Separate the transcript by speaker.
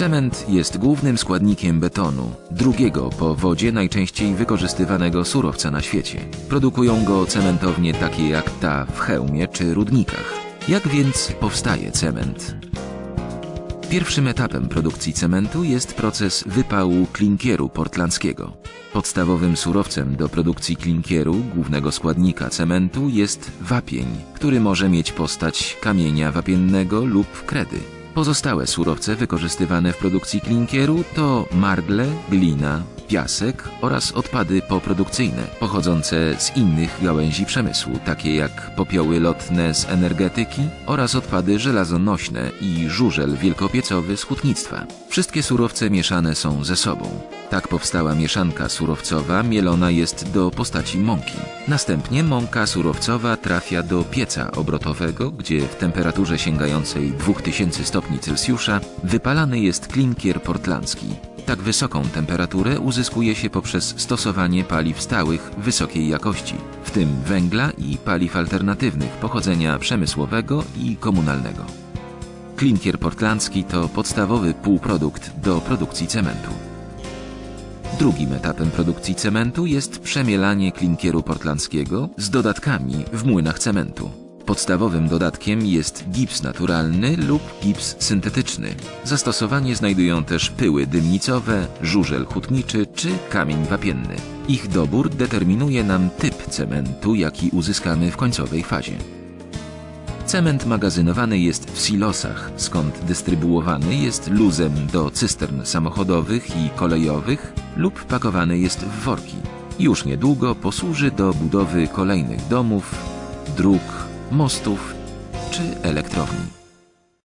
Speaker 1: Cement jest głównym składnikiem betonu, drugiego po wodzie najczęściej wykorzystywanego surowca na świecie. Produkują go cementownie takie jak ta w Chełmie czy Rudnikach. Jak więc powstaje cement? Pierwszym etapem produkcji cementu jest proces wypału klinkieru portlandzkiego. Podstawowym surowcem do produkcji klinkieru, głównego składnika cementu, jest wapień, który może mieć postać kamienia wapiennego lub kredy. Pozostałe surowce wykorzystywane w produkcji klinkieru to margle, glina, piasek oraz odpady poprodukcyjne, pochodzące z innych gałęzi przemysłu, takie jak popioły lotne z energetyki oraz odpady żelazonośne i żużel wielkopiecowy z hutnictwa. Wszystkie surowce mieszane są ze sobą. Tak powstała mieszanka surowcowa mielona jest do postaci mąki. Następnie mąka surowcowa trafia do pieca obrotowego, gdzie w temperaturze sięgającej 2000 stopni Celsjusza wypalany jest klinkier portlandzki. Tak wysoką temperaturę uzyskuje się poprzez stosowanie paliw stałych wysokiej jakości, w tym węgla i paliw alternatywnych pochodzenia przemysłowego i komunalnego. Klinkier portlandzki to podstawowy półprodukt do produkcji cementu. Drugim etapem produkcji cementu jest przemielanie klinkieru portlandzkiego z dodatkami w młynach cementu. Podstawowym dodatkiem jest gips naturalny lub gips syntetyczny. Zastosowanie znajdują też pyły dymnicowe, żużel hutniczy czy kamień wapienny. Ich dobór determinuje nam typ cementu, jaki uzyskamy w końcowej fazie. Cement magazynowany jest w silosach, skąd dystrybuowany jest luzem do cystern samochodowych i kolejowych lub pakowany jest w worki. Już niedługo posłuży do budowy kolejnych domów, dróg, mostów czy elektrowni.